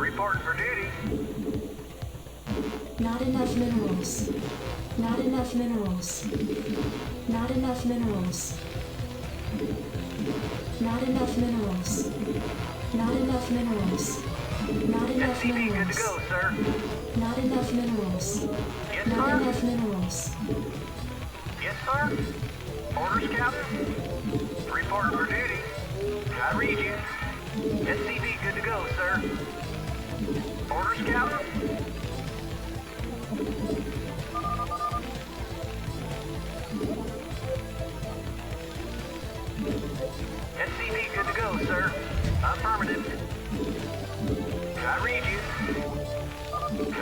Reporting for duty. Not enough minerals. Not enough minerals. Not enough minerals. Not enough minerals. Not enough minerals. Not enough SCV good to minerals. go, sir. Not enough minerals. Yes, Not sir. enough minerals. Yes, sir. Orders, Captain. Reporting for duty. I read you. SCV good to go, sir. Good to go, sir. Affirmative. I read you.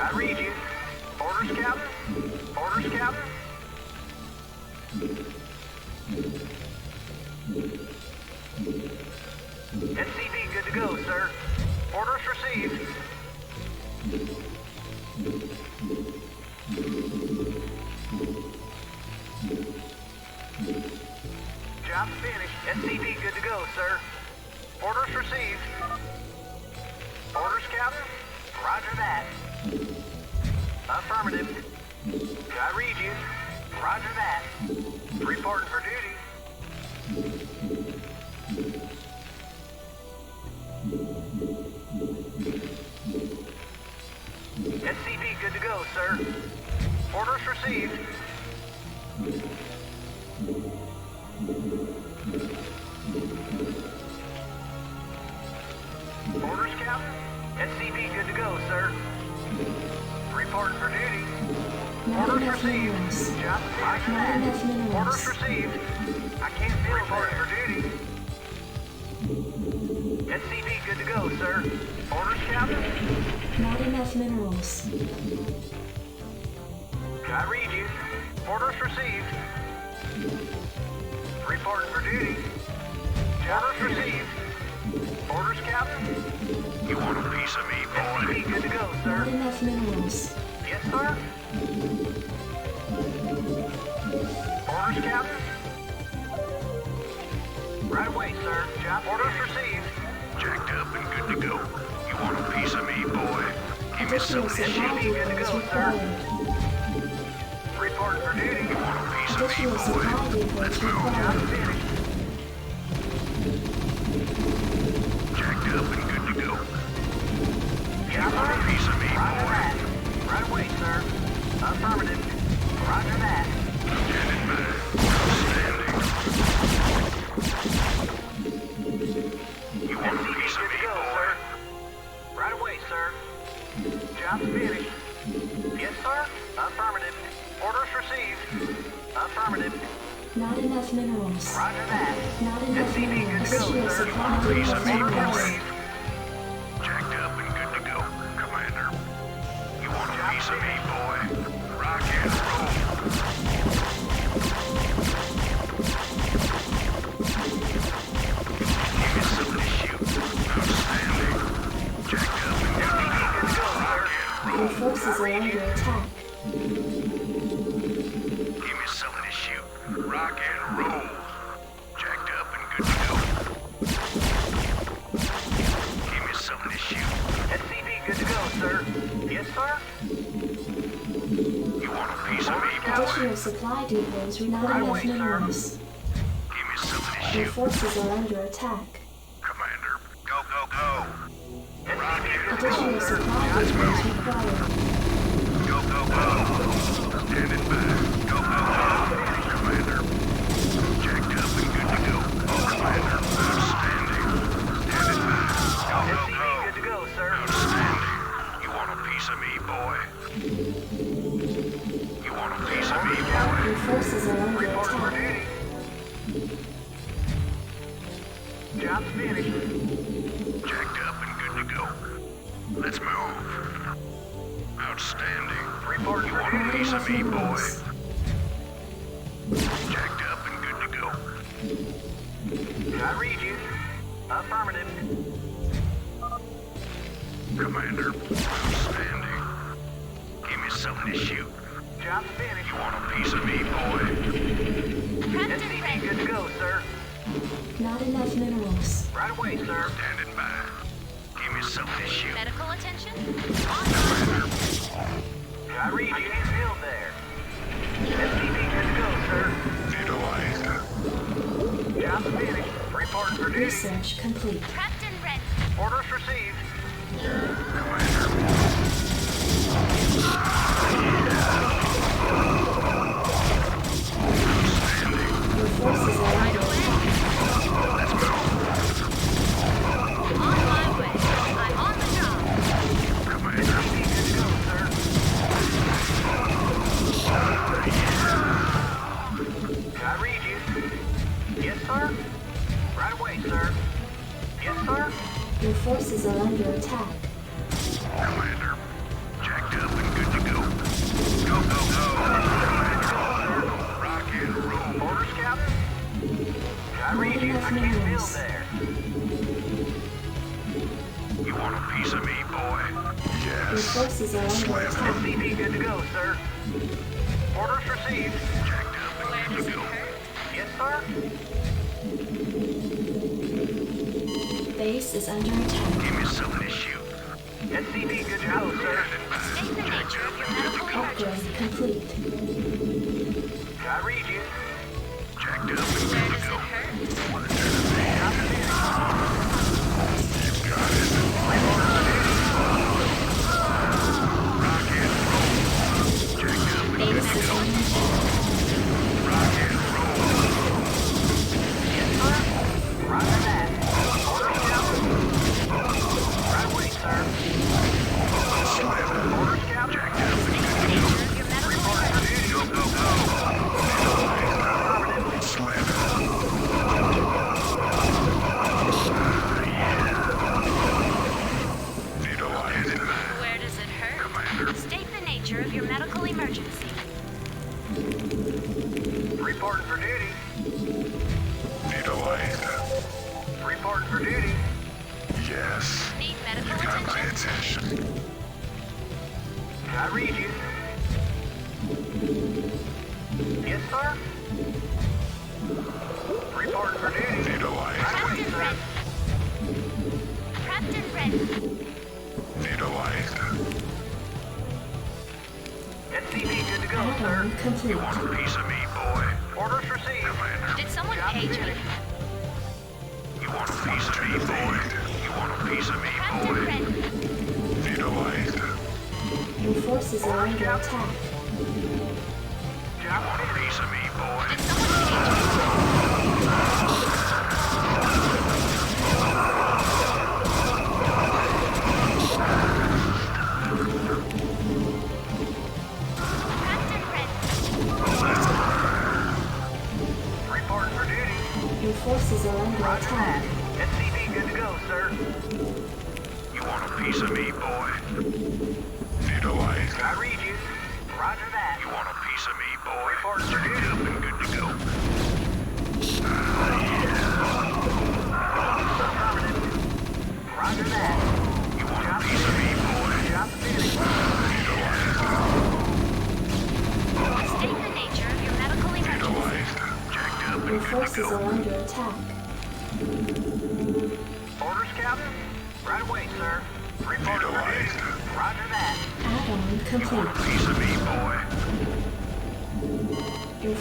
I read you. Orders, Captain. Orders, Captain. SCV good to go, sir. Orders received. Job finished. SCV good to go, sir. Orders received. Orders, Captain. Roger that. Affirmative. I read you. Roger that. Reporting for received. minerals. Job roger Not that. enough minerals. Orders received. I can't feel Reporting for duty. SCV good to go, sir. Orders, Captain. Not enough minerals. I read you. Orders received. Reporting for duty. Orders received. Orders, Captain. You want a piece of me, boy? SCV good to go, sir. Not sir. enough minerals. Yes, sir. Orders, Captain. Right away, sir. Job orders received. Jacked up and good to go. You want a piece of me, boy? Give me some of this shit. good to go, sir. Reporting for duty. You want a piece of me, boy? Let's move. Job finished. Jacked up and good to go. Job want a piece of me, boy? Right away, sir. Affirmative. Roger that. You SCV piece of good to go, boy? sir. Right away, sir. Job finished. Yes, sir. Affirmative. Orders received. Affirmative. Not enough minerals. Roger that. Not enough SCV good minerals. to go, sir. Piece of depots boy. Sir. Yes, sir. You want a piece of me? Additional supply depots. Not Right enough minerals. Give me some of this Your forces are under attack. Commander, go, go, go. Rock SCV and good to Additional supply depots required. Go, go, go. Read you. Affirmative. Commander, standing. Give me something to shoot. Job's finished. Research complete. I read you. I can't build there. You want a piece of me, boy? Yes. forces are under good to go, sir. Orders received. Jacked up and good to go. Yes, sir. Base is under attack. Give me something to shoot. SCV good to go, sir. State the nature of your medical emergency. Upgrade complete. I read you. Jacked up and good Where to go. Hurt? Reporting for duty. Neutralized. Reporting for duty. Yes. Need medical you Got my attention? attention. I read you. Yes, sir. Reporting for duty. Neutralized. Right away, Prepped and ready. Prepped and ready. Neutralized. SCV good to go, sir. You want a piece of me, boy? Orders received. Commander. Did someone Job page me? You want a piece of me, boy? You want a piece of me, boy? ready. Neutralized. Your forces are under attack. Job Want a finished. piece of me, boy? Did someone page me?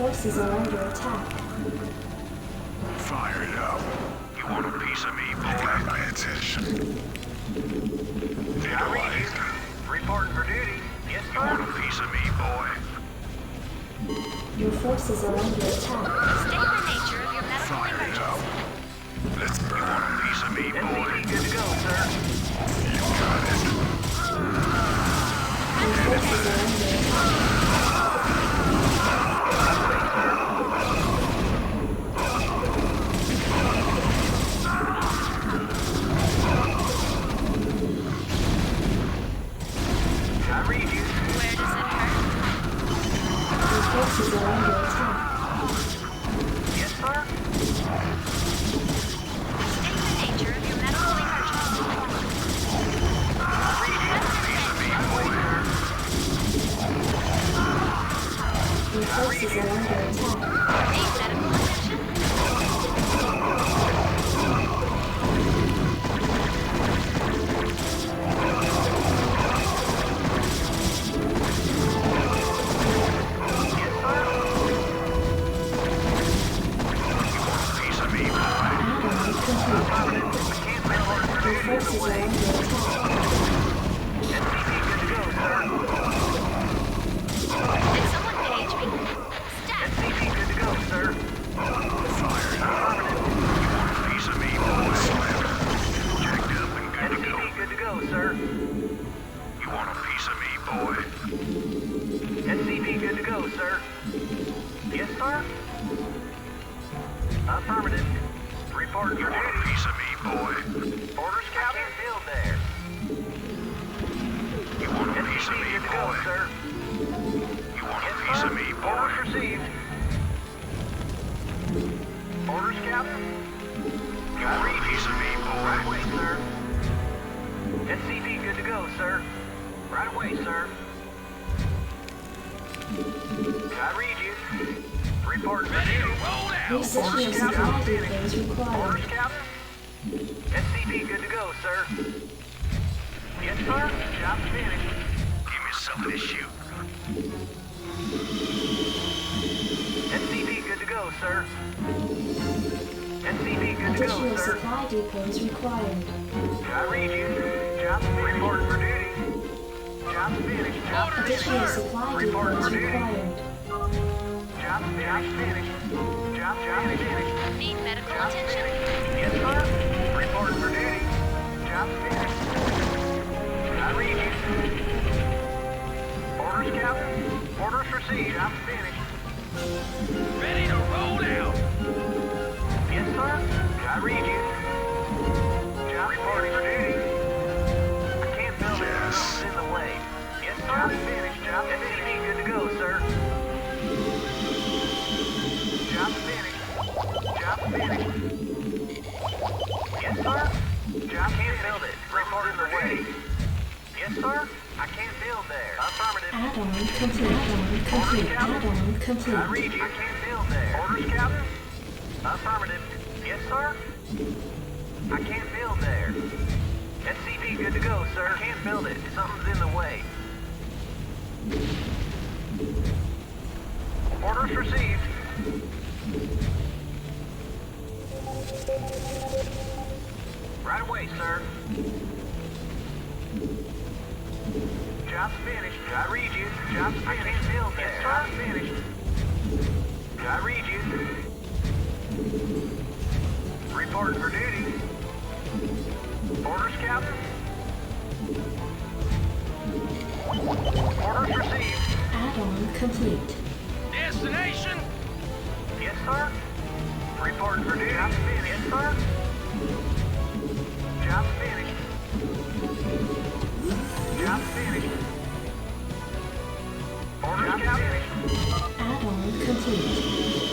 forces are under attack. Fired up. You want a piece of me, boy? Got my attention. I read Neutralized. Reporting for duty. Yes, You want a piece of me, boy? Your forces are under attack. State the nature of your medical Fired emergency. up. Let's go. You want a piece of me, boy? SCV good to go, sir. Captain. You piece of me, Right away, sir. SCV good to go, sir. Right away, sir. I read you. Reporting for duty. Research and supply depots. Orders, Captain. SCV good to go, sir. Yes, sir. Job finished. Give me some of this shoot. SCV good to go, sir. SCV good to Additional go, sir. supply depots required. I read you. Job finished. Reporting for duty. Job finished. Job Additional finished. supply Reporting depots duty. required. Job finished. finished. Job job finished. Need medical Job attention. finished. Yes, sir. Reporting for duty. Job finished. I read you. Orders, Captain. Orders received. Job finished. Ready to roll out. Yes, sir. I read you. Job reporting for duty. I can't build it. Yes. Something's in the way. Yes, sir. Job finished. Job SCV good to go, sir. Job finished. Job finished. Yes, sir. Job can't build it. Reporting for duty. Yes, sir. I can't build there. Affirmative. Add-on complete. Add-on complete. Add-on I complete. read you. I can't build there. Orders, Captain? Affirmative. Yes, sir? I can't build there. SCV good to go, sir. Can't build it. Something's in the way. Orders received. Right away, sir. Job's finished. I read you. Job's finished. Build there. Job's finished. I read you. Reporting for duty. Orders, Captain. Orders received. Add-on complete. Destination. Yes, sir. Reporting for duty. Job's finished. Yes, sir. Job's finished. Job's finished. Orders, Captain. Add-on complete.